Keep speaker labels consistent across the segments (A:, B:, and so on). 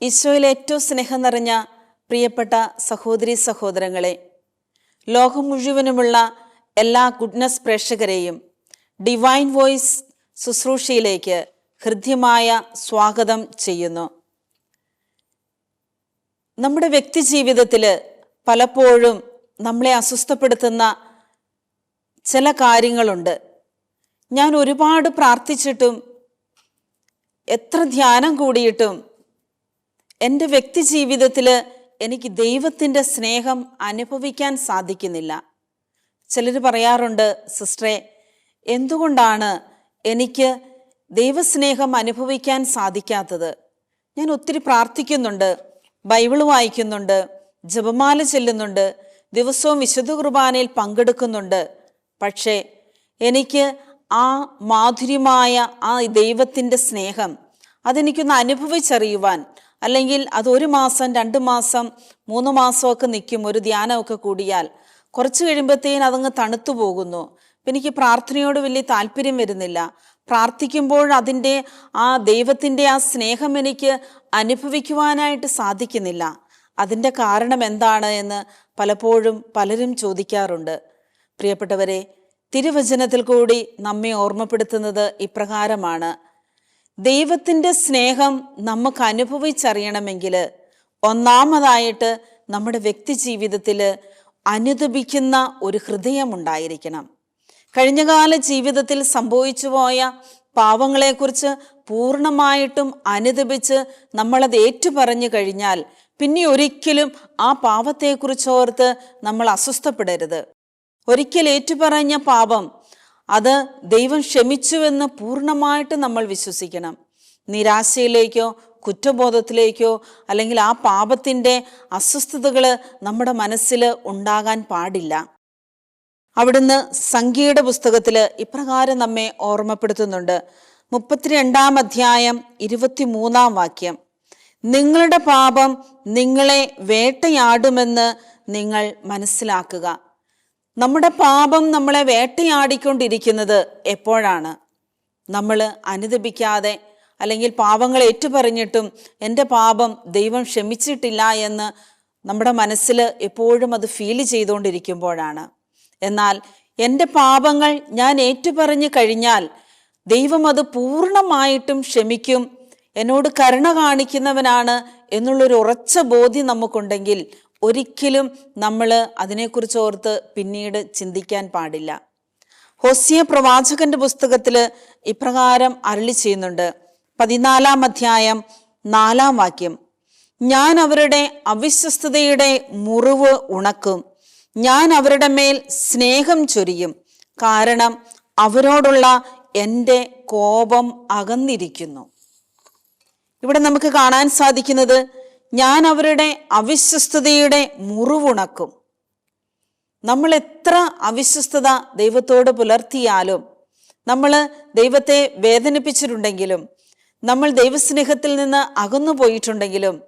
A: ഈശോയിൽ ഏറ്റവും സ്നേഹം നിറഞ്ഞ പ്രിയപ്പെട്ട സഹോദരി സഹോദരങ്ങളെ ലോകം മുഴുവനുമുള്ള എല്ലാ ഗുഡ്നസ് പ്രേക്ഷകരെയും ഡിവൈൻ വോയിസ് ശുശ്രൂഷയിലേക്ക് ഹൃദ്യമായ സ്വാഗതം ചെയ്യുന്നു. നമ്മുടെ വ്യക്തി ജീവിതത്തിൽ പലപ്പോഴും നമ്മളെ അസ്വസ്ഥപ്പെടുത്തുന്ന ചില കാര്യങ്ങളുണ്ട്. ഞാൻ ഒരുപാട് പ്രാർത്ഥിച്ചിട്ടും എത്ര ധ്യാനം കൂടിയിട്ടും എന്റെ വ്യക്തി ജീവിതത്തിൽ എനിക്ക് ദൈവത്തിന്റെ സ്നേഹം അനുഭവിക്കാൻ സാധിക്കുന്നില്ല. ചിലർ പറയാറുണ്ട് സിസ്റ്ററെ എന്തുകൊണ്ടാണ് എനിക്ക് ദൈവസ്നേഹം അനുഭവിക്കാൻ സാധിക്കാത്തത്. ഞാൻ ഒത്തിരി പ്രാർത്ഥിക്കുന്നുണ്ട് ബൈബിൾ വായിക്കുന്നുണ്ട് ജപമാല ചെല്ലുന്നുണ്ട് ദിവസവും വിശുദ്ധ കുർബാനയിൽ പങ്കെടുക്കുന്നുണ്ട്. പക്ഷേ എനിക്ക് ആ മാധുര്യമായ ആ ദൈവത്തിന്റെ സ്നേഹം അതെനിക്കൊന്ന് അനുഭവിച്ചറിയുവാൻ അല്ലെങ്കിൽ അത് ഒരു മാസം രണ്ട് മാസം മൂന്ന് മാസമൊക്കെ നിൽക്കും ഒരു ധ്യാനമൊക്കെ കൂടിയാൽ കുറച്ച് കഴിയുമ്പോഴത്തേന് അതങ്ങ് തണുത്തു പോകുന്നു. എനിക്ക് പ്രാർത്ഥനയോട് വലിയ താല്പര്യം വരുന്നില്ല. പ്രാർത്ഥിക്കുമ്പോൾ അതിന്റെ ആ ദൈവത്തിന്റെ ആ സ്നേഹം എനിക്ക് അനുഭവിക്കുവാനായിട്ട് സാധിക്കുന്നില്ല. അതിന്റെ കാരണം എന്താണ് എന്ന് പലപ്പോഴും പലരും ചോദിക്കാറുണ്ട്. പ്രിയപ്പെട്ടവരെ തിരുവചനത്തിൽ കൂടി നമ്മെ ഓർമ്മപ്പെടുത്തുന്നത് ഇപ്രകാരമാണ്. ദൈവത്തിന്റെ സ്നേഹം നമുക്ക് അനുഭവിച്ചറിയണമെങ്കിൽ ഒന്നാമതായിട്ട് നമ്മുടെ വ്യക്തി ജീവിതത്തിൽ അനുദപിക്കുന്ന ഒരു ഹൃദയമുണ്ടായിരിക്കണം കഴിഞ്ഞകാല ജീവിതത്തിൽ സംഭവിച്ചു പോയ പാവങ്ങളെക്കുറിച്ച് പൂർണമായിട്ടും അനുദപിച്ച് നമ്മളത് ഏറ്റുപറഞ്ഞു കഴിഞ്ഞാൽ പിന്നെ ഒരിക്കലും ആ പാപത്തെക്കുറിച്ച് ഓർത്ത് നമ്മൾ അസ്വസ്ഥപ്പെടരുത്. ഒരിക്കൽ ഏറ്റുപറഞ്ഞ പാപം അത് ദൈവം ക്ഷമിച്ചുവെന്ന് പൂർണമായിട്ട് നമ്മൾ വിശ്വസിക്കണം. നിരാശയിലേക്കോ കുറ്റബോധത്തിലേക്കോ അല്ലെങ്കിൽ ആ പാപത്തിന്റെ അസ്വസ്ഥതകൾ നമ്മുടെ മനസ്സിൽ ഉണ്ടാകാൻ പാടില്ല. അവിടുന്ന് സംഖ്യയുടെ പുസ്തകത്തിൽ ഇപ്രകാരം നമ്മെ ഓർമ്മപ്പെടുത്തുന്നുണ്ട്. മുപ്പത്തിരണ്ടാം അധ്യായം ഇരുപത്തിമൂന്നാം വാക്യം. നിങ്ങളുടെ പാപം നിങ്ങളെ വേട്ടയാടുമെന്ന് നിങ്ങൾ മനസ്സിലാക്കുക. നമ്മുടെ പാപം നമ്മളെ വേട്ടയാടിക്കൊണ്ടിരിക്കുന്നത് എപ്പോഴാണ്? നമ്മൾ അനുദപിക്കാതെ അല്ലെങ്കിൽ പാപങ്ങൾ ഏറ്റുപറഞ്ഞിട്ടും എന്റെ പാപം ദൈവം ക്ഷമിച്ചിട്ടില്ല എന്ന് നമ്മുടെ മനസ്സിൽ എപ്പോഴും അത് ഫീൽ ചെയ്തുകൊണ്ടിരിക്കുമ്പോഴാണ്. എന്നാൽ എന്റെ പാപങ്ങൾ ഞാൻ ഏറ്റുപറഞ്ഞു കഴിഞ്ഞാൽ ദൈവം അത് പൂർണമായിട്ടും ക്ഷമിക്കും. എന്നോട് കരുണ കാണിക്കുന്നവനാണ് എന്നുള്ളൊരു ഉറച്ച ബോധ്യം നമുക്കുണ്ടെങ്കിൽ ഒരിക്കലും നമ്മൾ അതിനെക്കുറിച്ച് ഓർത്ത് പിന്നീട് ചിന്തിക്കാൻ പാടില്ല. ഹോസിയ പ്രവാചകന്റെ പുസ്തകത്തിൽ ഇപ്രകാരം അരളി ചെയ്യുന്നുണ്ട്. പതിനാലാം അധ്യായം നാലാം വാക്യം. ഞാൻ അവരുടെ അവിശ്വസ്തതയുടെ മുറിവ് ഉണക്കും. ഞാൻ അവരുടെ മേൽ സ്നേഹം ചൊരിയും. കാരണം അവരോടുള്ള എന്റെ കോപം അകന്നിരിക്കുന്നു. ഇവിടെ നമുക്ക് കാണാൻ സാധിക്കുന്നത് ഞാൻ അവരുടെ അവിശ്വസ്തതയുടെ മുറിവുണക്കും. നമ്മൾ എത്ര അവിശ്വസ്തത ദൈവത്തോട് പുലർത്തിയാലും നമ്മൾ ദൈവത്തെ വേദനിപ്പിച്ചിട്ടുണ്ടെങ്കിലും നമ്മൾ ദൈവസ്നേഹത്തിൽ നിന്ന് അകന്നു പോയിട്ടുണ്ടെങ്കിലും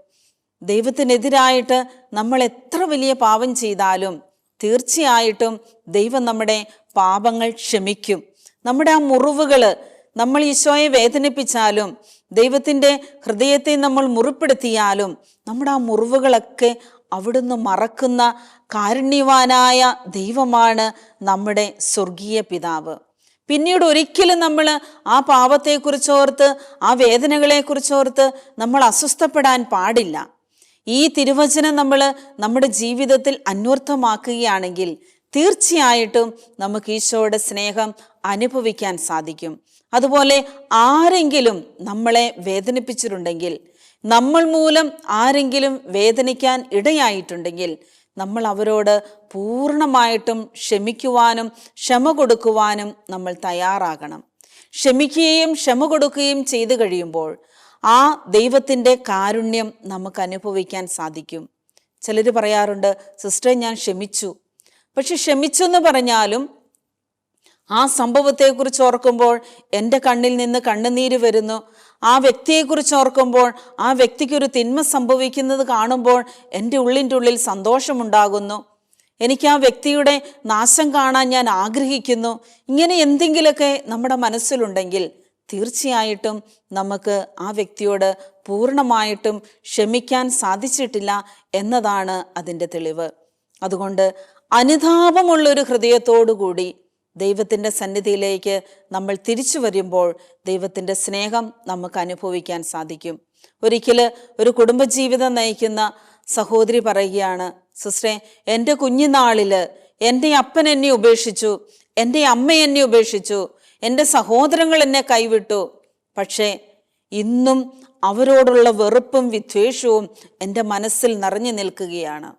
A: ദൈവത്തിനെതിരായിട്ട് നമ്മൾ എത്ര വലിയ പാവം ചെയ്താലും തീർച്ചയായിട്ടും ദൈവം നമ്മുടെ പാപങ്ങൾ ക്ഷമിക്കും. നമ്മുടെ ആ മുറിവുകൾ നമ്മൾ ഈശോയെ വേദനിപ്പിച്ചാലും ദൈവത്തിന്റെ ഹൃദയത്തെ നമ്മൾ മുറിപ്പെടുത്തിയാലും നമ്മുടെ ആ മുറിവുകളൊക്കെ അവിടുന്ന് മറക്കുന്ന കാരുണ്യവാനായ ദൈവമാണ് നമ്മുടെ സ്വർഗീയ പിതാവ്. പിന്നീട് ഒരിക്കലും നമ്മൾ ആ പാപത്തെക്കുറിച്ചോർത്ത് ആ വേദനകളെക്കുറിച്ചോർത്ത് നമ്മൾ അസ്വസ്ഥപ്പെടാൻ പാടില്ല. ഈ തിരുവചനം നമ്മൾ നമ്മുടെ ജീവിതത്തിൽ അന്വർത്ഥമാക്കുകയാണെങ്കിൽ തീർച്ചയായിട്ടും നമുക്ക് ഈശോയുടെ സ്നേഹം അനുഭവിക്കാൻ സാധിക്കും. അതുപോലെ ആരെങ്കിലും നമ്മളെ വേദനിപ്പിച്ചിട്ടുണ്ടെങ്കിൽ നമ്മൾ മൂലം ആരെങ്കിലും വേദനിക്കാൻ ഇടയായിട്ടുണ്ടെങ്കിൽ നമ്മൾ അവരോട് പൂർണമായിട്ടും ക്ഷമിക്കുവാനും ക്ഷമ കൊടുക്കുവാനും നമ്മൾ തയ്യാറാകണം. ക്ഷമിക്കുകയും ക്ഷമ കൊടുക്കുകയും ചെയ്തു കഴിയുമ്പോൾ ആ ദൈവത്തിന്റെ കാരുണ്യം നമുക്ക് അനുഭവിക്കാൻ സാധിക്കും. ചിലർ പറയാറുണ്ട് സിസ്റ്റർ ഞാൻ ക്ഷമിച്ചു. പക്ഷെ ക്ഷമിച്ചു എന്ന് പറഞ്ഞാലും ആ സംഭവത്തെക്കുറിച്ച് ഓർക്കുമ്പോൾ എന്റെ കണ്ണിൽ നിന്ന് കണ്ണുനീര് വരുന്നു. ആ വ്യക്തിയെക്കുറിച്ച് ഓർക്കുമ്പോൾ ആ വ്യക്തിക്കൊരു തിന്മ സംഭവിക്കുന്നത് കാണുമ്പോൾ എന്റെ ഉള്ളിന്റെ ഉള്ളിൽ സന്തോഷമുണ്ടാകുന്നു. എനിക്ക് ആ വ്യക്തിയുടെ നാശം കാണാൻ ഞാൻ ആഗ്രഹിക്കുന്നു. ഇങ്ങനെ എന്തെങ്കിലുമൊക്കെ നമ്മുടെ മനസ്സിലുണ്ടെങ്കിൽ തീർച്ചയായിട്ടും നമുക്ക് ആ വ്യക്തിയോട് പൂർണമായിട്ടും ക്ഷമിക്കാൻ സാധിച്ചിട്ടില്ല എന്നതാണ് അതിന്റെ തെളിവ്. അതുകൊണ്ട് അനുതാപമുള്ളൊരു ഹൃദയത്തോടു കൂടി ദൈവത്തിന്റെ സന്നിധിയിലേക്ക് നമ്മൾ തിരിച്ചു വരുമ്പോൾ ദൈവത്തിന്റെ സ്നേഹം നമുക്ക് അനുഭവിക്കാൻ സാധിക്കും. ഒരിക്കൽ ഒരു കുടുംബജീവിതം നയിക്കുന്ന സഹോദരി പറയുകയാണ് സിസ്റ്ററെ എന്റെ കുഞ്ഞുനാളിൽ എന്റെ അപ്പൻ എന്നെ ഉപേക്ഷിച്ചു എന്റെ അമ്മ എന്നെ ഉപേക്ഷിച്ചു എന്റെ സഹോദരങ്ങൾ എന്നെ കൈവിട്ടു. പക്ഷേ ഇന്നും അവരോടുള്ള വെറുപ്പും വിദ്വേഷവും എന്റെ മനസ്സിൽ നിറഞ്ഞു നിൽക്കുകയാണ്.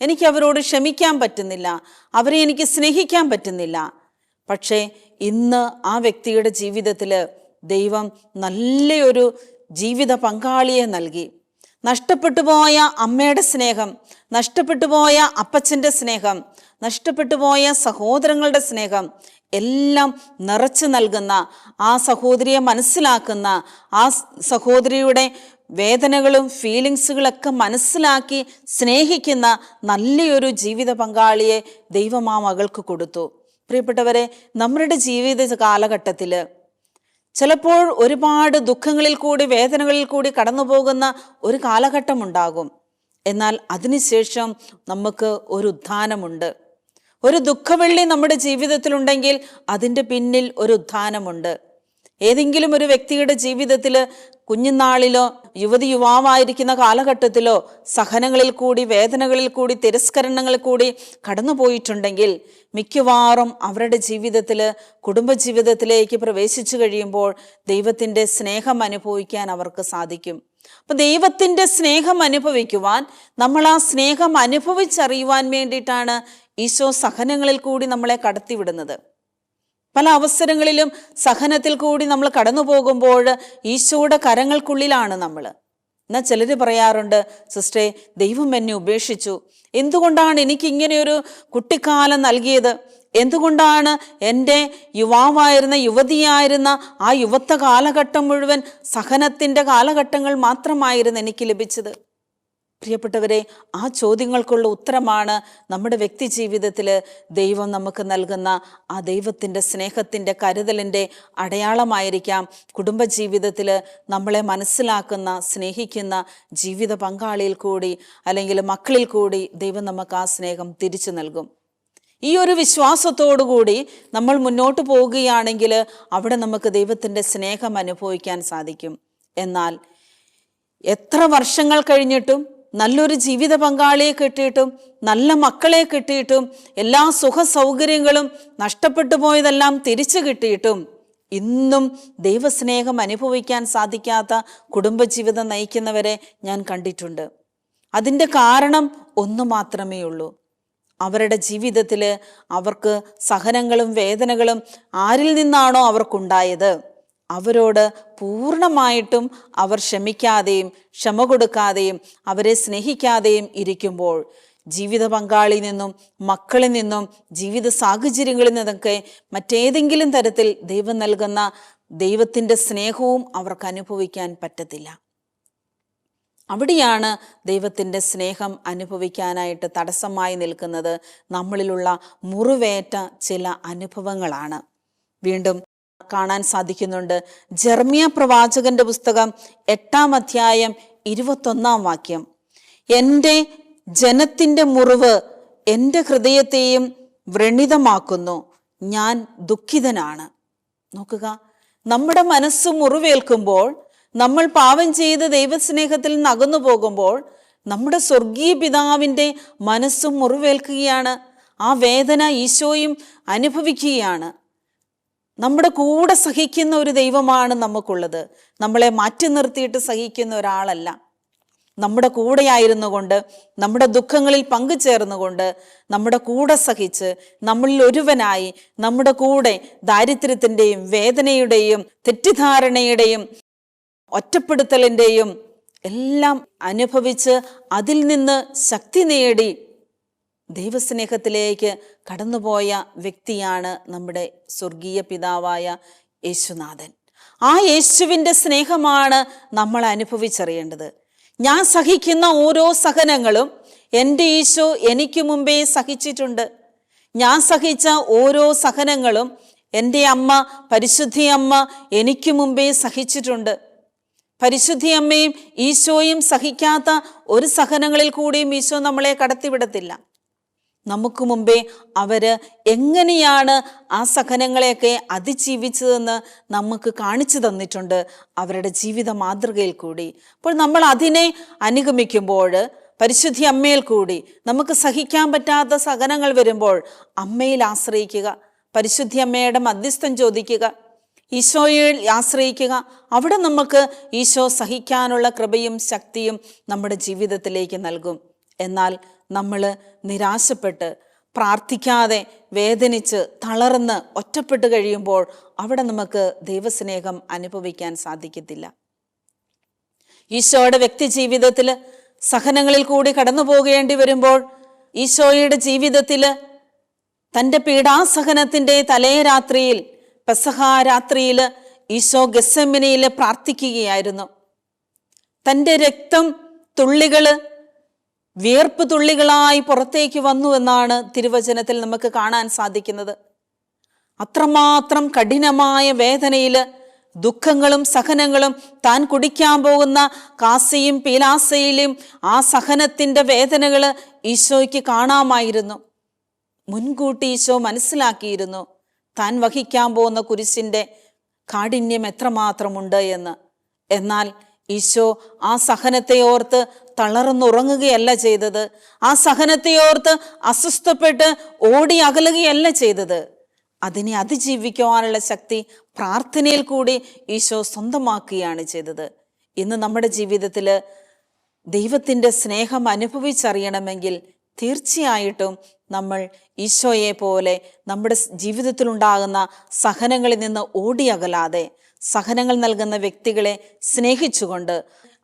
A: എനിക്ക് അവരോട് ക്ഷമിക്കാൻ പറ്റുന്നില്ല. അവരെ എനിക്ക് സ്നേഹിക്കാൻ പറ്റുന്നില്ല. പക്ഷേ ഇന്ന് ആ വ്യക്തിയുടെ ജീവിതത്തിൽ ദൈവം നല്ലൊരു ജീവിത പങ്കാളിയെ നൽകി. നഷ്ടപ്പെട്ടു പോയ അമ്മയുടെ സ്നേഹം നഷ്ടപ്പെട്ടു പോയ അപ്പച്ചന്റെ സ്നേഹം നഷ്ടപ്പെട്ടു പോയ സഹോദരങ്ങളുടെ സ്നേഹം എല്ലാം നിറച്ചു നൽകുന്ന ആ സഹോദരിയെ മനസ്സിലാക്കുന്ന ആ സഹോദരിയുടെ വേദനകളും ഫീലിങ്സുകളൊക്കെ മനസ്സിലാക്കി സ്നേഹിക്കുന്ന നല്ലൊരു ജീവിത പങ്കാളിയെ ദൈവം ആ മകൾക്ക് കൊടുത്തു. പ്രിയപ്പെട്ടവരെ നമ്മുടെ ജീവിത കാലഘട്ടത്തിൽ ചിലപ്പോൾ ഒരുപാട് ദുഃഖങ്ങളിൽ കൂടി വേദനകളിൽ കൂടി കടന്നു പോകുന്ന ഒരു കാലഘട്ടമുണ്ടാകും. എന്നാൽ അതിനുശേഷം നമുക്ക് ഒരു ഉത്ഥാനമുണ്ട്. ഒരു ദുഃഖവെള്ളി നമ്മുടെ ജീവിതത്തിലുണ്ടെങ്കിൽ അതിന്റെ പിന്നിൽ ഒരു ഉത്ഥാനമുണ്ട്. ഏതെങ്കിലും ഒരു വ്യക്തിയുടെ ജീവിതത്തിൽ കുഞ്ഞുനാളിലോ യുവതി യുവാവായിരിക്കുന്ന കാലഘട്ടത്തിലോ സഹനങ്ങളിൽ കൂടി വേദനകളിൽ കൂടി തിരസ്കരണങ്ങളിൽ കൂടി കടന്നുപോയിട്ടുണ്ടെങ്കിൽ മിക്കവാറും അവരുടെ ജീവിതത്തിൽ കുടുംബജീവിതത്തിലേക്ക് പ്രവേശിച്ചു കഴിയുമ്പോൾ ദൈവത്തിന്റെ സ്നേഹം അനുഭവിക്കാൻ അവർക്ക് സാധിക്കും. അപ്പം ദൈവത്തിന്റെ സ്നേഹം അനുഭവിക്കുവാൻ നമ്മൾ ആ സ്നേഹം അനുഭവിച്ചറിയുവാൻ വേണ്ടിയിട്ടാണ് ഈശോ സഹനങ്ങളിൽ കൂടി നമ്മളെ കടത്തിവിടുന്നത്. പല അവസരങ്ങളിലും സഹനത്തിൽ കൂടി നമ്മൾ കടന്നു പോകുമ്പോൾ ഈശോയുടെ കരങ്ങൾക്കുള്ളിലാണ് നമ്മൾ. എന്നാൽ ചിലർ പറയാറുണ്ട് സിസ്റ്റേ ദൈവം എന്നെ ഉപേക്ഷിച്ചു. എന്തുകൊണ്ടാണ് എനിക്ക് ഇങ്ങനെയൊരു കുട്ടിക്കാലം നൽകിയത്? എന്തുകൊണ്ടാണ് എന്റെ യുവാവായിരുന്ന യുവതിയായിരുന്ന ആ യുവത്വ കാലഘട്ടം മുഴുവൻ സഹനത്തിന്റെ കാലഘട്ടങ്ങൾ മാത്രമായിരുന്നു എനിക്ക് ലഭിച്ചത്? പ്രിയപ്പെട്ടവരെ ആ ചോദ്യങ്ങൾക്കുള്ള ഉത്തരമാണ് നമ്മുടെ വ്യക്തി ജീവിതത്തിൽ ദൈവം നമുക്ക് നൽകുന്ന ആ ദൈവത്തിന്റെ സ്നേഹത്തിന്റെ കരുതലിന്റെ അടയാളമായിരിക്കാം. കുടുംബജീവിതത്തിൽ നമ്മളെ മനസ്സിലാക്കുന്ന സ്നേഹിക്കുന്ന ജീവിത പങ്കാളിയിൽ കൂടി അല്ലെങ്കിൽ മക്കളിൽ കൂടി ദൈവം നമുക്ക് ആ സ്നേഹം തിരിച്ചു നൽകും. ഈ ഒരു വിശ്വാസത്തോടു കൂടി നമ്മൾ മുന്നോട്ട് പോവുകയാണെങ്കിൽ അവിടെ നമുക്ക് ദൈവത്തിന്റെ സ്നേഹം അനുഭവിക്കാൻ സാധിക്കും. എന്നാൽ എത്ര വർഷങ്ങൾ കഴിഞ്ഞിട്ടും നല്ലൊരു ജീവിത പങ്കാളിയെ കിട്ടിയിട്ടും നല്ല മക്കളെ കിട്ടിയിട്ടും എല്ലാ സുഖ സൗകര്യങ്ങളും നഷ്ടപ്പെട്ടു പോയതെല്ലാം തിരിച്ചു കിട്ടിയിട്ടും ഇന്നും ദൈവസ്നേഹം അനുഭവിക്കാൻ സാധിക്കാത്ത കുടുംബജീവിതം നയിക്കുന്നവരെ ഞാൻ കണ്ടിട്ടുണ്ട്. അതിന്റെ കാരണം ഒന്നു മാത്രമേ ഉള്ളൂ. അവരുടെ ജീവിതത്തിൽ അവർക്ക് സഹനങ്ങളും വേദനകളും ആരിൽ നിന്നാണോ അവർക്കുണ്ടായത്? അവരോട് പൂർണമായിട്ടും അവർ ക്ഷമിക്കാതെയും ക്ഷമ കൊടുക്കാതെയും അവരെ സ്നേഹിക്കാതെയും ഇരിക്കുമ്പോൾ ജീവിത പങ്കാളിയിൽ നിന്നും മക്കളിൽ നിന്നും ജീവിത സാഹചര്യങ്ങളിൽ നിന്നൊക്കെ മറ്റേതെങ്കിലും തരത്തിൽ ദൈവം നൽകുന്ന ദൈവത്തിന്റെ സ്നേഹവും അവർക്ക് അനുഭവിക്കാൻ പറ്റത്തില്ല. അവിടെയാണ് ദൈവത്തിന്റെ സ്നേഹം അനുഭവിക്കാനായിട്ട് തടസ്സമായി നിൽക്കുന്നത്. നമ്മളിലുള്ള മുറിവേറ്റ ചില അനുഭവങ്ങളാണ്. വീണ്ടും കാണാൻ സാധിക്കുന്നുണ്ട്. ജർമിയ പ്രവാചകന്റെ പുസ്തകം എട്ടാം അധ്യായം ഇരുപത്തൊന്നാം വാക്യം. എന്റെ ജനത്തിന്റെ മുറിവ് എന്റെ ഹൃദയത്തെയും വ്രണിതമാക്കുന്നു. ഞാൻ ദുഃഖിതനാണ്. നോക്കുക. നമ്മുടെ മനസ്സ് മുറിവേൽക്കുമ്പോൾ നമ്മൾ പാപം ചെയ്ത് ദൈവസ്നേഹത്തിൽ നിന്ന് അകന്നു പോകുമ്പോൾ നമ്മുടെ സ്വർഗീയ പിതാവിന്റെ മനസ്സും മുറിവേൽക്കുകയാണ്. ആ വേദന ഈശോയും അനുഭവിക്കുകയാണ്. നമ്മുടെ കൂടെ സഹിക്കുന്ന ഒരു ദൈവമാണ് നമുക്കുള്ളത്. നമ്മളെ മാറ്റി നിർത്തിയിട്ട് സഹിക്കുന്ന ഒരാളല്ല. നമ്മുടെ കൂടെയായിരുന്നു കൊണ്ട് നമ്മുടെ ദുഃഖങ്ങളിൽ പങ്കുചേർന്നുകൊണ്ട് നമ്മുടെ കൂടെ സഹിച്ച് നമ്മളിൽ ഒരുവനായി നമ്മുടെ കൂടെ ദാരിദ്ര്യത്തിന്റെയും വേദനയുടെയും തെറ്റിദ്ധാരണയുടെയും ഒറ്റപ്പെടുത്തലിന്റെയും എല്ലാം അനുഭവിച്ച് അതിൽ നിന്ന് ശക്തി നേടി ദൈവസ്നേഹത്തിലേക്ക് കടന്നുപോയ വ്യക്തിയാണ് നമ്മുടെ സ്വർഗീയ പിതാവായ യേശുനാഥൻ. ആ യേശുവിന്റെ സ്നേഹമാണ് നമ്മൾ അനുഭവിച്ചറിയേണ്ടത്. ഞാൻ സഹിക്കുന്ന ഓരോ സഹനങ്ങളും എന്റെ ഈശോ എനിക്ക് മുമ്പേ സഹിച്ചിട്ടുണ്ട്. ഞാൻ സഹിച്ച ഓരോ സഹനങ്ങളും എന്റെ അമ്മ പരിശുദ്ധി അമ്മ എനിക്ക് മുമ്പേ സഹിച്ചിട്ടുണ്ട്. പരിശുദ്ധി അമ്മയും ഈശോയും സഹിക്കാത്ത ഒരു സഹനങ്ങളിൽ കൂടിയും ഈശോ നമ്മളെ കടത്തിവിടത്തില്ല. നമുക്ക് മുമ്പേ അവർ എങ്ങനെയാണ് ആ സഹനങ്ങളെയൊക്കെ അതിജീവിച്ചതെന്ന് നമുക്ക് കാണിച്ചു തന്നിട്ടുണ്ട് അവരുടെ ജീവിത മാതൃകയിൽ കൂടി. അപ്പോൾ നമ്മൾ അതിനെ അനുഗമിക്കുമ്പോൾ പരിശുദ്ധി അമ്മയിൽ കൂടി നമുക്ക് സഹിക്കാൻ പറ്റാത്ത സഹനങ്ങൾ വരുമ്പോൾ അമ്മയിൽ ആശ്രയിക്കുക പരിശുദ്ധി അമ്മയുടെ മധ്യസ്ഥം ചോദിക്കുക ഈശോയിൽ ആശ്രയിക്കുക. അവിടെ നമുക്ക് ഈശോ സഹിക്കാനുള്ള കൃപയും ശക്തിയും നമ്മുടെ ജീവിതത്തിലേക്ക് നൽകും. എന്നാൽ നമ്മൾ നിരാശപ്പെട്ട് പ്രാർത്ഥിക്കാതെ വേദനിച്ച് തളർന്ന് ഒറ്റപ്പെട്ട് കഴിയുമ്പോൾ അവിടെ നമുക്ക് ദൈവസ്നേഹം അനുഭവിക്കാൻ സാധിക്കത്തില്ല. ഈശോയുടെ വ്യക്തി ജീവിതത്തിൽ സഹനങ്ങളിൽ കൂടി കടന്നു പോകേണ്ടി വരുമ്പോൾ ഈശോയുടെ ജീവിതത്തിൽ തന്റെ പീഡാസഹനത്തിന്റെ തലേ രാത്രിയിൽ പെസഹ രാത്രിയിൽ ഈശോ ഗസമിനിയിൽ പ്രാർത്ഥിക്കുകയായിരുന്നു. തന്റെ രക്തം തുള്ളികൾ വിയർപ്പ് തുള്ളികളായി പുറത്തേക്ക് വന്നു എന്നാണ് തിരുവചനത്തിൽ നമുക്ക് കാണാൻ സാധിക്കുന്നത്. അത്രമാത്രം കഠിനമായ വേദനയിൽ ദുഃഖങ്ങളും സഹനങ്ങളും താൻ കുടിക്കാൻ പോകുന്ന കാസയും പീലാസയിലും ആ സഹനത്തിന്റെ വേദനകൾ ഈശോയ്ക്ക് കാണാമായിരുന്നു. മുൻകൂട്ടി ഈശോ മനസ്സിലാക്കിയിരുന്നു താൻ വഹിക്കാൻ പോകുന്ന കുരിശിന്റെ കാഠിന്യം എത്രമാത്രമുണ്ട് എന്ന്. എന്നാൽ ഈശോ ആ സഹനത്തെ ഓർത്ത് തളർന്നുറങ്ങുകയല്ല ചെയ്തത്. ആ സഹനത്തെ ഓർത്ത് അസ്വസ്ഥപ്പെട്ട് ഓടി അകലുകയല്ല ചെയ്തത്. അതിനെ അതിജീവിക്കുവാനുള്ള ശക്തി പ്രാർത്ഥനയിൽ കൂടി ഈശോ സ്വന്തമാക്കുകയാണ് ചെയ്തത്. ഇന്ന് നമ്മുടെ ജീവിതത്തിൽ ദൈവത്തിന്റെ സ്നേഹം അനുഭവിച്ചറിയണമെങ്കിൽ തീർച്ചയായിട്ടും നമ്മൾ ഈശോയെ പോലെ നമ്മുടെ ജീവിതത്തിലുണ്ടാകുന്ന സഹനങ്ങളിൽ നിന്ന് ഓടിയകലാതെ സഹനങ്ങൾ നൽകുന്ന വ്യക്തികളെ സ്നേഹിച്ചുകൊണ്ട്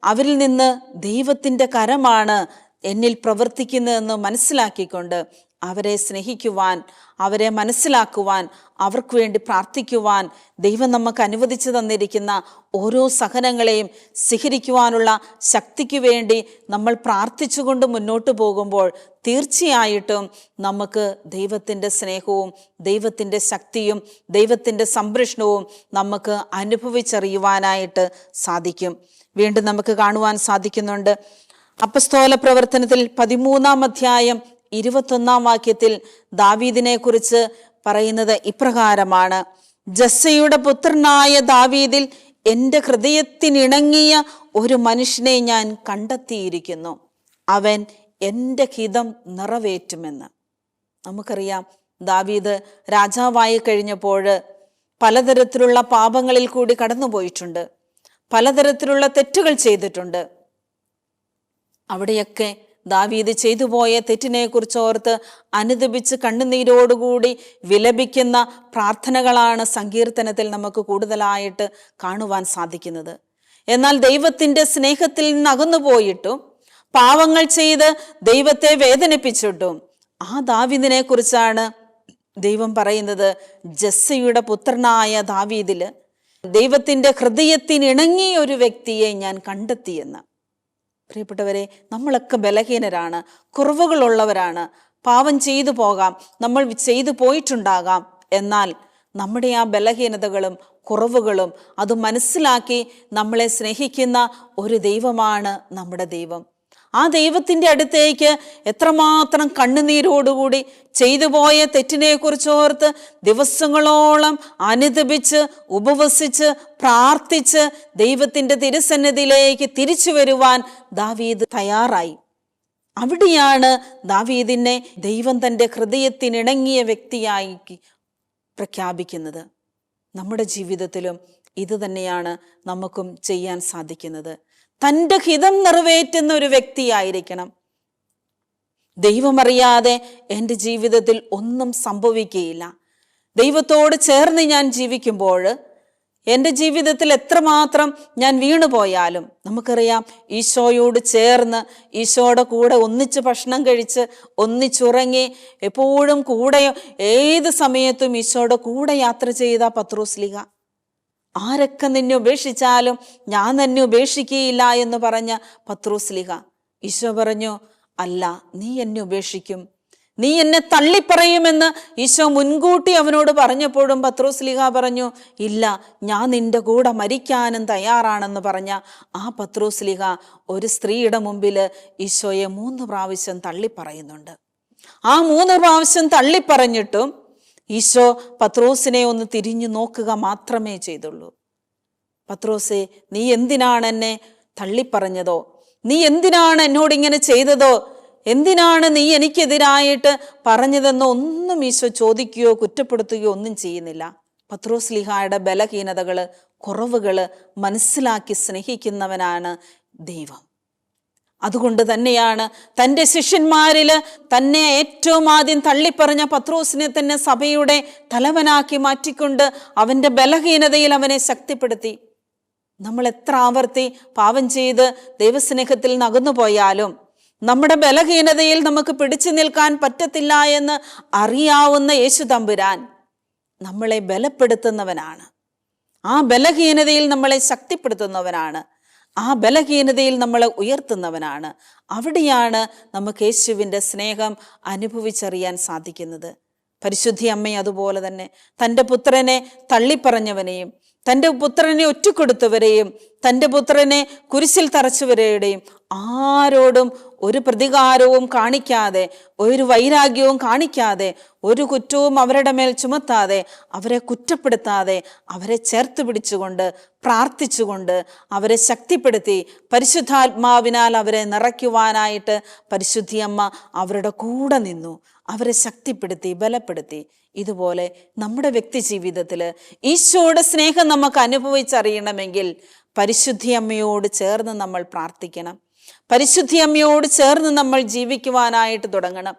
A: അവരിൽ നിന്ന് ദൈവത്തിന്റെ കരമാണ് എന്നിൽ പ്രവർത്തിക്കുന്നതെന്ന് മനസ്സിലാക്കിക്കൊണ്ട് അവരെ സ്നേഹിക്കുവാൻ അവരെ മനസ്സിലാക്കുവാൻ അവർക്ക് വേണ്ടി പ്രാർത്ഥിക്കുവാൻ ദൈവം നമുക്ക് അനുവദിച്ചു തന്നിരിക്കുന്ന ഓരോ സഹനങ്ങളെയും സ്വീകരിക്കുവാനുള്ള ശക്തിക്ക് വേണ്ടി നമ്മൾ പ്രാർത്ഥിച്ചുകൊണ്ട് മുന്നോട്ട് പോകുമ്പോൾ തീർച്ചയായിട്ടും നമുക്ക് ദൈവത്തിന്റെ സ്നേഹവും ദൈവത്തിന്റെ ശക്തിയും ദൈവത്തിന്റെ സംരക്ഷണവും നമുക്ക് അനുഭവിച്ചറിയുവാനായിട്ട് സാധിക്കും. വീണ്ടും നമുക്ക് കാണുവാൻ സാധിക്കുന്നുണ്ട്. അപ്പസ്തോല പ്രവർത്തനത്തിൽ പതിമൂന്നാം അധ്യായം ഇരുപത്തൊന്നാം വാക്യത്തിൽ ദാവീദിനെ കുറിച്ച് പറയുന്നത് ഇപ്രകാരമാണ്. ജസ്സയുടെ പുത്രനായ ദാവീദിൽ എന്റെ ഹൃദയത്തിനിണങ്ങിയ ഒരു മനുഷ്യനെ ഞാൻ കണ്ടെത്തിയിരിക്കുന്നു. അവൻ എന്റെ ഹിതം നിറവേറ്റുമെന്ന്. നമുക്കറിയാം ദാവീദ് രാജാവായി കഴിഞ്ഞപ്പോൾ പലതരത്തിലുള്ള പാപങ്ങളിൽ കൂടി കടന്നുപോയിട്ടുണ്ട്. പലതരത്തിലുള്ള തെറ്റുകൾ ചെയ്തിട്ടുണ്ട്. അവിടെയൊക്കെ ദാവീദ് ചെയ്തു പോയ തെറ്റിനെ കുറിച്ച് ഓർത്ത് അനുദപിച്ച് കണ്ണുനീരോടുകൂടി വിലപിക്കുന്ന പ്രാർത്ഥനകളാണ് സങ്കീർത്തനത്തിൽ നമുക്ക് കൂടുതലായിട്ട് കാണുവാൻ സാധിക്കുന്നത്. എന്നാൽ ദൈവത്തിന്റെ സ്നേഹത്തിൽ നിന്ന് അകന്നു പോയിട്ടും പാവങ്ങൾ ചെയ്ത് ദൈവത്തെ വേദനിപ്പിച്ചിട്ടും ആ ദാവീദിനെ കുറിച്ചാണ് ദൈവം പറയുന്നത്. ജസ്സയുടെ പുത്രനായ ദാവീദിൽ ദൈവത്തിന്റെ ഹൃദയത്തിനിണങ്ങിയ ഒരു വ്യക്തിയെ ഞാൻ കണ്ടെത്തിയെന്ന്. പ്രിയപ്പെട്ടവരെ നമ്മളൊക്കെ ബലഹീനരാണ് കുറവുകളുള്ളവരാണ്. പാവം ചെയ്തു പോകാം നമ്മൾ ചെയ്തു പോയിട്ടുണ്ടാകാം. എന്നാൽ നമ്മുടെ ആ ബലഹീനതകളും കുറവുകളും അത് മനസ്സിലാക്കി നമ്മളെ സ്നേഹിക്കുന്ന ഒരു ദൈവമാണ് നമ്മുടെ ദൈവം. ആ ദൈവത്തിന്റെ അടുത്തേക്ക് എത്രമാത്രം കണ്ണുനീരോടുകൂടി ചെയ്തു പോയ കുറിച്ചോർത്ത് ദിവസങ്ങളോളം അനുദപിച്ച് ഉപവസിച്ച് പ്രാർത്ഥിച്ച് ദൈവത്തിന്റെ തിരുസന്നിധിയിലേക്ക് തിരിച്ചു വരുവാൻ ദാവീദ് തയ്യാറായി. അവിടെയാണ് ദാവീദിനെ ദൈവം തന്റെ ഹൃദയത്തിനിണങ്ങിയ വ്യക്തിയായി പ്രഖ്യാപിക്കുന്നത്. നമ്മുടെ ജീവിതത്തിലും ഇത് തന്നെയാണ് നമുക്കും ചെയ്യാൻ സാധിക്കുന്നത്. തന്റെ ഹിതം നിറവേറ്റുന്ന ഒരു വ്യക്തിയായിരിക്കണം. ദൈവമറിയാതെ എന്റെ ജീവിതത്തിൽ ഒന്നും സംഭവിക്കുകയില്ല. ദൈവത്തോട് ചേർന്ന് ഞാൻ ജീവിക്കുമ്പോൾ എന്റെ ജീവിതത്തിൽ എത്രമാത്രം ഞാൻ വീണുപോയാലും നമുക്കറിയാം ഈശോയോട് ചേർന്ന് ഈശോയുടെ കൂടെ ഒന്നിച്ച് ഭക്ഷണം കഴിച്ച് ഒന്നിച്ചുറങ്ങി എപ്പോഴും കൂടെ ഏത് സമയത്തും ഈശോയുടെ കൂടെ യാത്ര ചെയ്ത പത്രോസ്ലിഹ ആരൊക്കെ നിന്നെ ഉപേക്ഷിച്ചാലും ഞാൻ തന്നെ ഉപേക്ഷിക്കുകയില്ല എന്ന് പറഞ്ഞ പത്രോസ്ലിഹ ഈശോ പറഞ്ഞു അല്ല നീ എന്നെ ഉപേക്ഷിക്കും. നീ എന്നെ തള്ളിപ്പറയുമെന്ന് ഈശോ മുൻകൂട്ടി അവനോട് പറഞ്ഞപ്പോഴും പത്രോസ്ലിഹ പറഞ്ഞു ഇല്ല ഞാൻ നിന്റെ കൂടെ മരിക്കാനും തയ്യാറാണെന്ന് പറഞ്ഞ ആ പത്രോസ്ലിഹ ഒരു സ്ത്രീയുടെ മുമ്പിൽ ഈശോയെ മൂന്ന് പ്രാവശ്യം തള്ളിപ്പറയുന്നുണ്ട്. ആ മൂന്ന് പ്രാവശ്യം തള്ളിപ്പറഞ്ഞിട്ടും ഈശോ പത്രോസിനെ ഒന്ന് തിരിഞ്ഞു നോക്കുക മാത്രമേ ചെയ്തുള്ളൂ. പത്രോസെ നീ എന്തിനാണ് എന്നെ തള്ളിപ്പറഞ്ഞതോ? നീ എന്തിനാണ് എന്നോട് ഇങ്ങനെ ചെയ്തതോ? എന്തിനാണ് നീ എനിക്കെതിരായിട്ട് പറഞ്ഞതെന്നോ ഒന്നും ഈശോ ചോദിക്കുകയോ കുറ്റപ്പെടുത്തുകയോ ഒന്നും ചെയ്യുന്നില്ല. പത്രോസ് ലിഹായുടെ ബലഹീനതകൾ കുറവുകൾ മനസ്സിലാക്കി സ്നേഹിക്കുന്നവനാണ് ദൈവം. അതുകൊണ്ട് തന്നെയാണ് തന്റെ ശിഷ്യന്മാരിൽ തന്നെ ഏറ്റവും ആദ്യം തള്ളിപ്പറഞ്ഞ പത്രോസിനെ തന്നെ സഭയുടെ തലവനാക്കി മാറ്റിക്കൊണ്ട് അവന്റെ ബലഹീനതയിൽ അവനെ ശക്തിപ്പെടുത്തി. നമ്മൾ എത്ര ആവർത്തി പാപം ചെയ്ത് ദൈവസ്നേഹത്തിൽ നകന്നു പോയാലും നമ്മുടെ ബലഹീനതയിൽ നമുക്ക് പിടിച്ചു നിൽക്കാൻ പറ്റത്തില്ല എന്ന് അറിയാവുന്ന യേശു തമ്പുരാൻ നമ്മളെ ബലപ്പെടുത്തുന്നവനാണ്. ആ ബലഹീനതയിൽ നമ്മളെ ശക്തിപ്പെടുത്തുന്നവനാണ്. ആ ബലഹീനതയിൽ നമ്മളെ ഉയർത്തുന്നവനാണ്. അവിടെയാണ് നമുക്ക് യേശുവിന്റെ സ്നേഹം അനുഭവിച്ചറിയാൻ സാധിക്കുന്നത്. പരിശുദ്ധി അമ്മ അതുപോലെ തന്നെ. തന്റെ പുത്രനെ തള്ളിപ്പറഞ്ഞവനെയും തന്റെ പുത്രനെ ഒറ്റക്കൊടുത്തവരെയും തന്റെ പുത്രനെ കുരിശിൽ തറച്ചവരുടെയും ആരോടും ഒരു പ്രതികാരവും കാണിക്കാതെ ഒരു വൈരാഗ്യവും കാണിക്കാതെ ഒരു കുറ്റവും അവരുടെ മേൽ ചുമത്താതെ അവരെ കുറ്റപ്പെടുത്താതെ അവരെ ചേർത്ത് പിടിച്ചുകൊണ്ട് പ്രാർത്ഥിച്ചുകൊണ്ട് അവരെ ശക്തിപ്പെടുത്തി പരിശുദ്ധാത്മാവിനാൽ അവരെ നിറയ്ക്കുവാനായിട്ട് പരിശുദ്ധിയമ്മ അവരുടെ കൂടെ നിന്നു. അവരെ ശക്തിപ്പെടുത്തി ബലപ്പെടുത്തി. ഇതുപോലെ നമ്മുടെ വ്യക്തി ജീവിതത്തിൽ ഈശോയുടെ സ്നേഹം നമുക്ക് അനുഭവിച്ചറിയണമെങ്കിൽ പരിശുദ്ധി അമ്മയോട് ചേർന്ന് നമ്മൾ പ്രാർത്ഥിക്കണം. പരിശുദ്ധി അമ്മയോട് ചേർന്ന് നമ്മൾ ജീവിക്കുവാനായിട്ട് തുടങ്ങണം.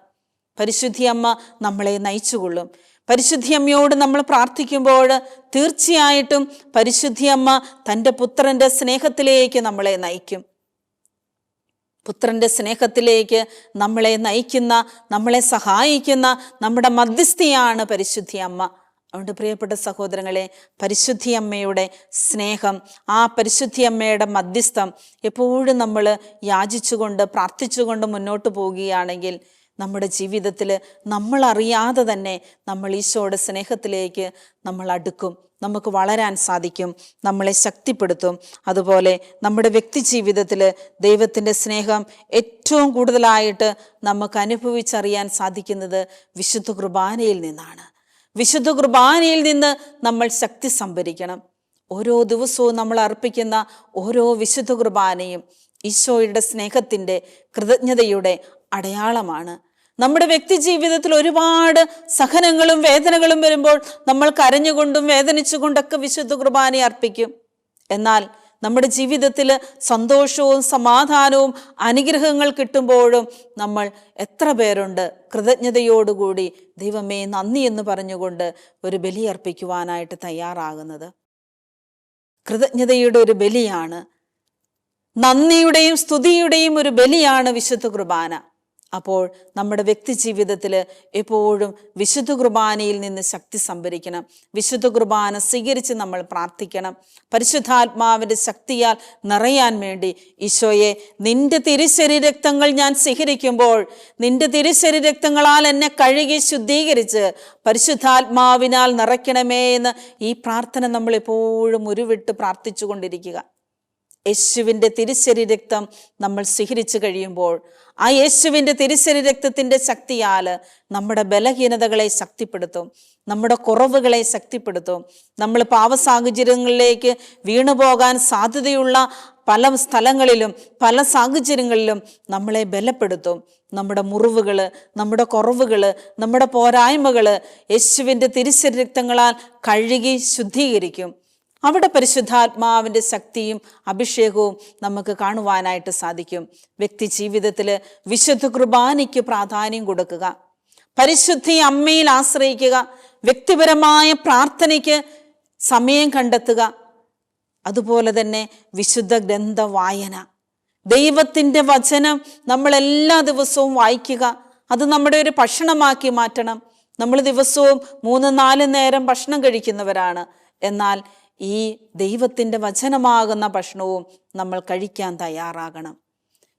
A: പരിശുദ്ധി അമ്മ നമ്മളെ നയിച്ചുകൊള്ളും. പരിശുദ്ധി അമ്മയോട് നമ്മൾ പ്രാർത്ഥിക്കുമ്പോൾ തീർച്ചയായിട്ടും പരിശുദ്ധി അമ്മ തന്റെ പുത്രന്റെ സ്നേഹത്തിലേക്ക് നമ്മളെ നയിക്കും. പുത്രന്റെ സ്നേഹത്തിലേക്ക് നമ്മളെ നയിക്കുന്ന നമ്മളെ സഹായിക്കുന്ന നമ്മുടെ മധ്യസ്ഥയാണ് പരിശുദ്ധി അമ്മ അതുകൊണ്ട് പ്രിയപ്പെട്ട സഹോദരങ്ങളെ പരിശുദ്ധി അമ്മയുടെ സ്നേഹം ആ പരിശുദ്ധി അമ്മയുടെ മധ്യസ്ഥം എപ്പോഴും നമ്മൾ യാചിച്ചുകൊണ്ട് പ്രാർത്ഥിച്ചുകൊണ്ട് മുന്നോട്ട് പോവുകയാണെങ്കിൽ നമ്മുടെ ജീവിതത്തിൽ നമ്മൾ അറിയാതെ തന്നെ നമ്മൾ ഈശോയുടെ സ്നേഹത്തിലേക്ക് നമ്മൾ അടുക്കും. നമുക്ക് വളരാൻ സാധിക്കും. നമ്മളെ ശക്തിപ്പെടുത്തും. അതുപോലെ നമ്മുടെ വ്യക്തി ജീവിതത്തിൽ ദൈവത്തിന്റെ സ്നേഹം ഏറ്റവും കൂടുതലായിട്ട് നമുക്ക് അനുഭവിച്ചറിയാൻ സാധിക്കുന്നത് വിശുദ്ധ കുർബാനയിൽ നിന്നാണ്. വിശുദ്ധ കുർബാനയിൽ നിന്ന് നമ്മൾ ശക്തി സംഭരിക്കണം. ഓരോ ദിവസവും നമ്മൾ അർപ്പിക്കുന്ന ഓരോ വിശുദ്ധ കുർബാനയും ഈശോയുടെ സ്നേഹത്തിന്റെ കൃതജ്ഞതയുടെ അടയാളമാണ്. നമ്മുടെ വ്യക്തി ജീവിതത്തിൽ ഒരുപാട് സഹനങ്ങളും വേദനകളും വരുമ്പോൾ നമ്മൾ കരഞ്ഞുകൊണ്ടും വേദനിച്ചുകൊണ്ടൊക്കെ വിശുദ്ധ കുർബാന അർപ്പിക്കും. എന്നാൽ നമ്മുടെ ജീവിതത്തിൽ സന്തോഷവും സമാധാനവും അനുഗ്രഹങ്ങൾ കിട്ടുമ്പോഴും നമ്മൾ എത്ര പേരുണ്ട് കൃതജ്ഞതയോടുകൂടി ദൈവമേ നന്ദി എന്ന് പറഞ്ഞുകൊണ്ട് ഒരു ബലി അർപ്പിക്കുവാനായിട്ട് തയ്യാറാകുന്നത്. കൃതജ്ഞതയുടെ ഒരു ബലിയാണ്. നന്ദിയുടെയും സ്തുതിയുടെയും ഒരു ബലിയാണ് വിശുദ്ധ കുർബാന. അപ്പോൾ നമ്മുടെ വ്യക്തി ജീവിതത്തിൽ എപ്പോഴും വിശുദ്ധ കുർബാനയിൽ നിന്ന് ശക്തി സംഭരിക്കണം. വിശുദ്ധ കുർബാന സ്വീകരിച്ച് നമ്മൾ പ്രാർത്ഥിക്കണം. പരിശുദ്ധാത്മാവിന്റെ ശക്തിയാൽ നിറയാൻ വേണ്ടി ഈശോയെ നിന്റെ തിരുശരീരക്തങ്ങൾ ഞാൻ സ്വീകരിക്കുമ്പോൾ നിന്റെ തിരുശരീരക്തങ്ങളാൽ എന്നെ കഴുകി ശുദ്ധീകരിച്ച് പരിശുദ്ധാത്മാവിനാൽ നിറയ്ക്കണമേ എന്ന് ഈ പ്രാർത്ഥന നമ്മൾ എപ്പോഴും ഉരുവിട്ട് പ്രാർത്ഥിച്ചു കൊണ്ടിരിക്കുക യേശുവിന്റെ തിരുശരി രക്തം നമ്മൾ സ്വീകരിച്ചു കഴിയുമ്പോൾ ആ യേശുവിന്റെ തിരുശരി രക്തത്തിന്റെ ശക്തിയാൽ നമ്മുടെ ബലഹീനതകളെ ശക്തിപ്പെടുത്തും നമ്മുടെ കുറവുകളെ ശക്തിപ്പെടുത്തും. നമ്മൾ പാവ സാഹചര്യങ്ങളിലേക്ക് വീണു വീണുപോകാൻ സാധ്യതയുള്ള പല സ്ഥലങ്ങളിലും പല സാഹചര്യങ്ങളിലും നമ്മളെ ബലപ്പെടുത്തും. നമ്മുടെ മുറിവുകൾ നമ്മുടെ കുറവുകൾ നമ്മുടെ പോരായ്മകൾ യേശുവിന്റെ തിരുശരി രക്തങ്ങളാൽ കഴുകി ശുദ്ധീകരിക്കും. അവിടെ പരിശുദ്ധാത്മാവിന്റെ ശക്തിയും അഭിഷേകവും നമുക്ക് കാണുവാനായിട്ട് സാധിക്കും. വ്യക്തി ജീവിതത്തിൽ വിശുദ്ധ കുർബാനയ്ക്ക് പ്രാധാന്യം കൊടുക്കുക. പരിശുദ്ധി അമ്മയിൽ ആശ്രയിക്കുക. വ്യക്തിപരമായ പ്രാർത്ഥനയ്ക്ക് സമയം കണ്ടെത്തുക. അതുപോലെ തന്നെ വിശുദ്ധ ഗ്രന്ഥ വായന. ദൈവത്തിന്റെ വചനം നമ്മൾ എല്ലാ ദിവസവും വായിക്കുക. അത് നമ്മുടെ ഒരു ഭക്ഷണമാക്കി മാറ്റണം. നമ്മൾ ദിവസവും മൂന്ന് നാല് നേരം ഭക്ഷണം കഴിക്കുന്നവരാണ്. എന്നാൽ ഈ ദൈവത്തിന്റെ വചനമാകുന്ന ഭക്ഷണവും നമ്മൾ കഴിക്കാൻ തയ്യാറാകണം.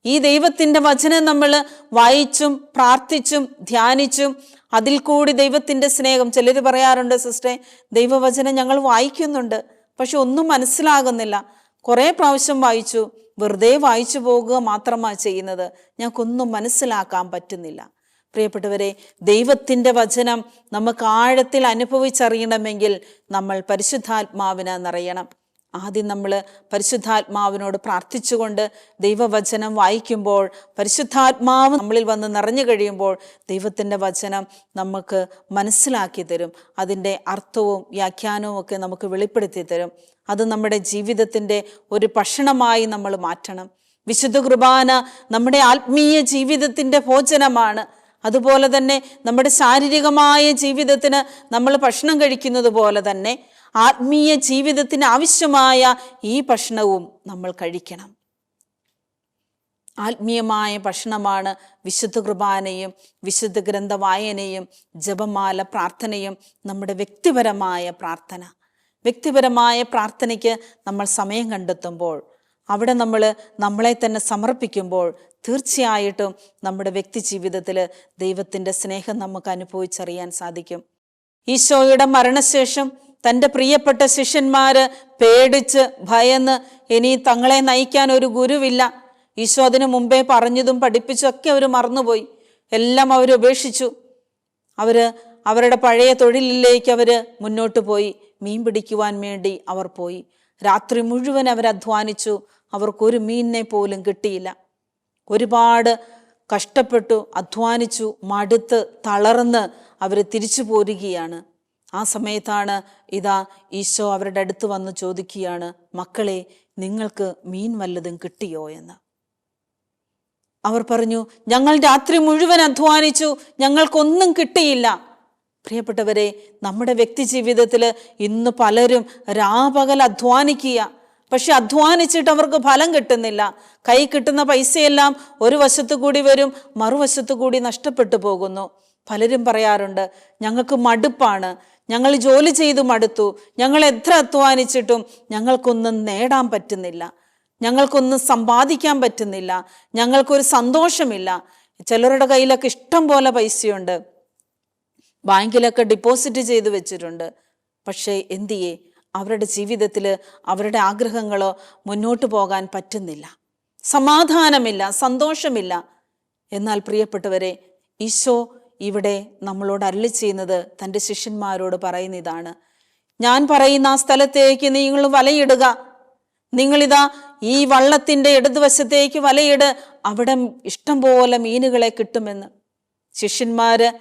A: ഈ ദൈവത്തിന്റെ വചനം നമ്മൾ വായിച്ചും പ്രാർത്ഥിച്ചും ധ്യാനിച്ചും അതിൽ കൂടി ദൈവത്തിന്റെ സ്നേഹം. ചിലർ പറയാറുണ്ട് സിസ്റ്ററെ ദൈവവചനം ഞങ്ങൾ വായിക്കുന്നുണ്ട് പക്ഷെ ഒന്നും മനസ്സിലാകുന്നില്ല. കുറേ പ്രാവശ്യം വായിച്ചു വെറുതെ വായിച്ചു പോകുക മാത്രമാണ് ചെയ്യുന്നത്. ഞങ്ങൾക്കൊന്നും മനസ്സിലാക്കാൻ പറ്റുന്നില്ല. പ്രിയപ്പെട്ടവരെ ദൈവത്തിന്റെ വചനം നമുക്ക് ആഴത്തിൽ അനുഭവിച്ചറിയണമെങ്കിൽ നമ്മൾ പരിശുദ്ധാത്മാവിനെ നിറയണം. ആദ്യം നമ്മൾ പരിശുദ്ധാത്മാവിനോട് പ്രാർത്ഥിച്ചുകൊണ്ട് ദൈവവചനം വായിക്കുമ്പോൾ പരിശുദ്ധാത്മാവ് നമ്മളിൽ വന്ന് നിറഞ്ഞു കഴിയുമ്പോൾ ദൈവത്തിന്റെ വചനം നമുക്ക് മനസ്സിലാക്കി തരും. അതിന്റെ അർത്ഥവും വ്യാഖ്യാനവും ഒക്കെ നമുക്ക് വെളിപ്പെടുത്തി തരും. അത് നമ്മുടെ ജീവിതത്തിന്റെ ഒരു ഭക്ഷണമായി നമ്മൾ മാറ്റണം. വിശുദ്ധ കുർബാന നമ്മുടെ ആത്മീയ ജീവിതത്തിന്റെ ഭോജനമാണ്. അതുപോലെ തന്നെ നമ്മുടെ ശാരീരികമായ ജീവിതത്തിന് നമ്മൾ ഭക്ഷണം കഴിക്കുന്നത് പോലെ തന്നെ ആത്മീയ ജീവിതത്തിന് ആവശ്യമായ ഈ ഭക്ഷണവും നമ്മൾ കഴിക്കണം. ആത്മീയമായ ഭക്ഷണമാണ് വിശുദ്ധ കുർബാനയും വിശുദ്ധ ഗ്രന്ഥ വായനയും ജപമാല പ്രാർത്ഥനയും നമ്മുടെ വ്യക്തിപരമായ പ്രാർത്ഥന. വ്യക്തിപരമായ പ്രാർത്ഥനയ്ക്ക് നമ്മൾ സമയം കണ്ടെത്തുമ്പോൾ അവിടെ നമ്മൾ നമ്മളെ തന്നെ സമർപ്പിക്കുമ്പോൾ തീർച്ചയായിട്ടും നമ്മുടെ വ്യക്തി ജീവിതത്തിൽ ദൈവത്തിന്റെ സ്നേഹം നമുക്ക് അനുഭവിച്ചറിയാൻ സാധിക്കും. ഈശോയുടെ മരണശേഷം തന്റെ പ്രിയപ്പെട്ട ശിഷ്യന്മാർ പേടിച്ച് ഭയന്ന് ഇനി തങ്ങളെ നയിക്കാൻ ഒരു ഗുരുവില്ല. ഈശോ അതിനു മുമ്പേ പറഞ്ഞതും പഠിപ്പിച്ചും ഒക്കെ അവർ മറന്നുപോയി. എല്ലാം അവർ ഉപേക്ഷിച്ചു. അവർ അവരുടെ പഴയ തൊഴിലിലേക്ക് അവർ മുന്നോട്ട് പോയി. മീൻ പിടിക്കുവാൻ വേണ്ടി അവർ പോയി. രാത്രി മുഴുവൻ അവർ അധ്വാനിച്ചു. അവർക്കൊരു മീനിനെ പോലും കിട്ടിയില്ല. ഒരുപാട് കഷ്ടപ്പെട്ടു അധ്വാനിച്ചു മടുത്ത് തളർന്ന് അവർ തിരിച്ചു പോരുകയാണ്. ആ സമയത്താണ് ഇതാ ഈശോ അവരുടെ അടുത്ത് വന്ന് ചോദിക്കുകയാണ് മക്കളെ നിങ്ങൾക്ക് മീൻ വല്ലതും കിട്ടിയോ എന്ന്? അവർ പറഞ്ഞു ഞങ്ങൾ രാത്രി മുഴുവൻ അധ്വാനിച്ചു ഞങ്ങൾക്കൊന്നും കിട്ടിയില്ല. പ്രിയപ്പെട്ടവരെ നമ്മുടെ വ്യക്തി ജീവിതത്തിൽ ഇന്ന് പലരും രാപകൽ അധ്വാനിക്കുക. പക്ഷെ അധ്വാനിച്ചിട്ട് അവർക്ക് ഫലം കിട്ടുന്നില്ല. കൈ കിട്ടുന്ന പൈസയെല്ലാം ഒരു വശത്തു കൂടി വരും മറുവശത്തു കൂടി നഷ്ടപ്പെട്ടു പോകുന്നു. പലരും പറയാറുണ്ട് ഞങ്ങൾക്ക് മടുപ്പാണ്. ഞങ്ങൾ ജോലി ചെയ്തു മടുത്തു. ഞങ്ങൾ എത്ര അധ്വാനിച്ചിട്ടും ഞങ്ങൾക്കൊന്നും നേടാൻ പറ്റുന്നില്ല. ഞങ്ങൾക്കൊന്നും സമ്പാദിക്കാൻ പറ്റുന്നില്ല. ഞങ്ങൾക്കൊരു സന്തോഷമില്ല. ചിലരുടെ കയ്യിലൊക്കെ ഇഷ്ടം പോലെ പൈസയുണ്ട്. ബാങ്കിലൊക്കെ ഡിപ്പോസിറ്റ് ചെയ്ത് വെച്ചിട്ടുണ്ട്. പക്ഷേ എന്തിയേ? അവരുടെ ജീവിതത്തിൽ അവരുടെ ആഗ്രഹങ്ങളോ മുന്നോട്ട് പോകാൻ പറ്റുന്നില്ല. സമാധാനമില്ല സന്തോഷമില്ല. എന്നാൽ പ്രിയപ്പെട്ടവരെ ഈശോ ഇവിടെ നമ്മളോട് അരളി ചെയ്യുന്നത് തന്റെ ശിഷ്യന്മാരോട് പറയുന്ന ഇതാണ്. ഞാൻ പറയുന്ന ആ സ്ഥലത്തേക്ക് നിങ്ങൾ വലയിടുക. നിങ്ങളിതാ ഈ വള്ളത്തിന്റെ ഇടതുവശത്തേക്ക് വലയിട്. അവിടെ ഇഷ്ടം പോലെ മീനുകളെ കിട്ടുമെന്ന്. ശിഷ്യന്മാര്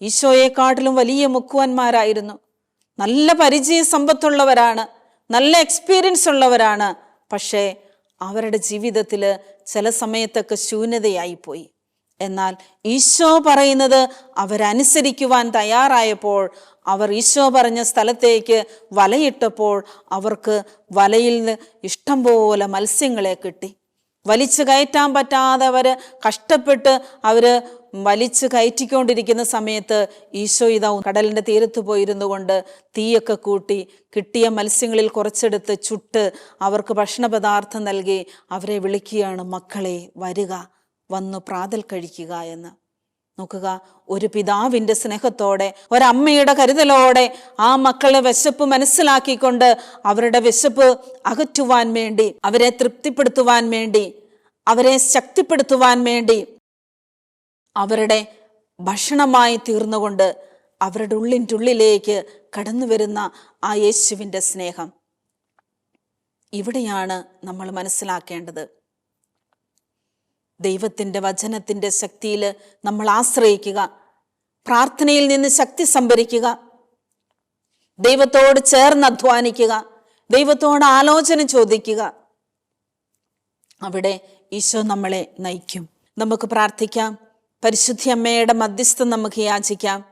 A: ഈശോയെക്കാട്ടിലും വലിയ മുക്കുവന്മാരായിരുന്നു. നല്ല പരിചയ സമ്പത്തുള്ളവരാണ് നല്ല എക്സ്പീരിയൻസ് ഉള്ളവരാണ്. പക്ഷേ അവരുടെ ജീവിതത്തിൽ ചില സമയത്തൊക്കെ ശൂന്യതയായിപ്പോയി. എന്നാൽ ഈശോ പറയുന്നത് അവരനുസരിക്കുവാൻ തയ്യാറായപ്പോൾ അവർ ഈശോ പറഞ്ഞ സ്ഥലത്തേക്ക് വലയിട്ടപ്പോൾ അവർക്ക് വലയിൽ നിന്ന് ഇഷ്ടം പോലെ മത്സ്യങ്ങളെ കിട്ടി. വലിച്ചു കയറ്റാൻ പറ്റാതെ അവർ കഷ്ടപ്പെട്ട് അവർ വലിച്ചു കയറ്റിക്കൊണ്ടിരിക്കുന്ന സമയത്ത് ഈശോ ഇതാ കടലിന്റെ തീരത്ത് പോയിരുന്നു കൊണ്ട് തീയൊക്കെ കൂട്ടി കിട്ടിയ മത്സ്യങ്ങളിൽ കുറച്ചെടുത്ത് ചുട്ട് അവർക്ക് ഭക്ഷണ പദാർത്ഥം നൽകി അവരെ വിളിക്കുകയാണ് മക്കളെ വരിക വന്നു പ്രാതൽ കഴിക്കുക എന്ന്. നോക്കുക. ഒരു പിതാവിന്റെ സ്നേഹത്തോടെ ഒരമ്മയുടെ കരുതലോടെ ആ മക്കളെ വിശപ്പ് മനസ്സിലാക്കിക്കൊണ്ട് അവരുടെ വിശപ്പ് അകറ്റുവാൻ വേണ്ടി അവരെ തൃപ്തിപ്പെടുത്തുവാൻ വേണ്ടി അവരെ ശക്തിപ്പെടുത്തുവാൻ വേണ്ടി അവരുടെ ഭക്ഷണമായി തീർന്നുകൊണ്ട് അവരുടെ ഉള്ളിന്റെ ഉള്ളിലേക്ക് കടന്നു വരുന്ന ആ യേശുവിന്റെ സ്നേഹം. ഇവിടെയാണ് നമ്മൾ മനസ്സിലാക്കേണ്ടത്. ദൈവത്തിന്റെ വചനത്തിന്റെ ശക്തിയിൽ നമ്മൾ ആശ്രയിക്കുക. പ്രാർത്ഥനയിൽ നിന്ന് ശക്തി സംഭരിക്കുക. ദൈവത്തോട് ചേർന്ന് അധ്വാനിക്കുക. ദൈവത്തോട് ആലോചന ചോദിക്കുക. അവിടെ ഈശോ നമ്മളെ നയിക്കും. നമുക്ക് പ്രാർത്ഥിക്കാം. പരിശുദ്ധി അമ്മയുടെ മധ്യസ്ഥം നമുക്ക് യാചിക്കാം.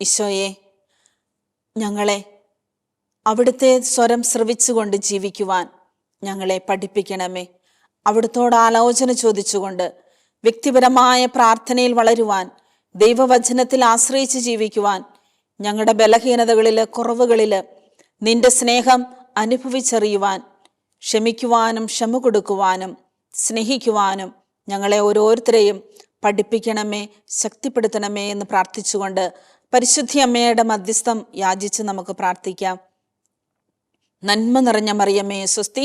A: ഈശോയെ ഞങ്ങളെ അവിടുത്തെ സ്വരം ശ്രവിച്ചുകൊണ്ട് ജീവിക്കുവാൻ ഞങ്ങളെ പഠിപ്പിക്കണമേ. അവിടുത്തോട് ആലോചന ചോദിച്ചുകൊണ്ട് വ്യക്തിപരമായ പ്രാർത്ഥനയിൽ വളരുവാൻ ദൈവവചനത്തിൽ ആശ്രയിച്ച് ജീവിക്കുവാൻ ഞങ്ങളുടെ ബലഹീനതകളിൽ കുറവുകളിൽ നിന്റെ സ്നേഹം അനുഭവിച്ചറിയുവാൻ ക്ഷമിക്കുവാനും ക്ഷമ കൊടുക്കുവാനും സ്നേഹിക്കുവാനും ഞങ്ങളെ ഓരോരുത്തരെയും പഠിപ്പിക്കണമേ ശക്തിപ്പെടുത്തണമേ എന്ന് പ്രാർത്ഥിച്ചുകൊണ്ട് പരിശുദ്ധി അമ്മയുടെ മധ്യസ്ഥം യാചിച്ച് നമുക്ക് പ്രാർത്ഥിക്കാം. നന്മ നിറഞ്ഞ മറിയമ്മേ സ്വസ്തി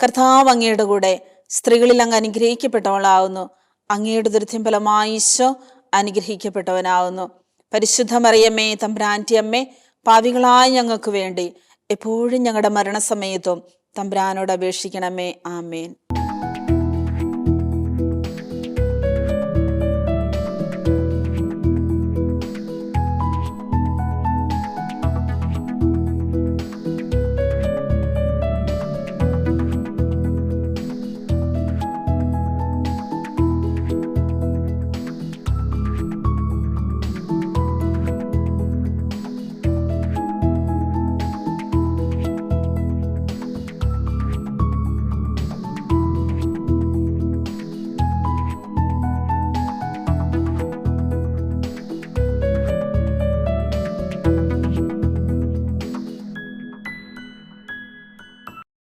A: കർത്താവ് അങ്ങയുടെ കൂടെ സ്ത്രീകളിൽ അങ്ങ് അനുഗ്രഹിക്കപ്പെട്ടവളാവുന്നു. അങ്ങയുടെ ദൃഢ്യം ഫലമായി ഈശോ അനുഗ്രഹിക്കപ്പെട്ടവനാവുന്നു. പരിശുദ്ധ മറിയമ്മേ തമ്പ്രാന്റെ അമ്മേ പാവികളായ ഞങ്ങൾക്ക് വേണ്ടി എപ്പോഴും ഞങ്ങളുടെ മരണസമയത്തും തമ്പ്രാനോട് അപേക്ഷിക്കണമേ. ആമേൻ.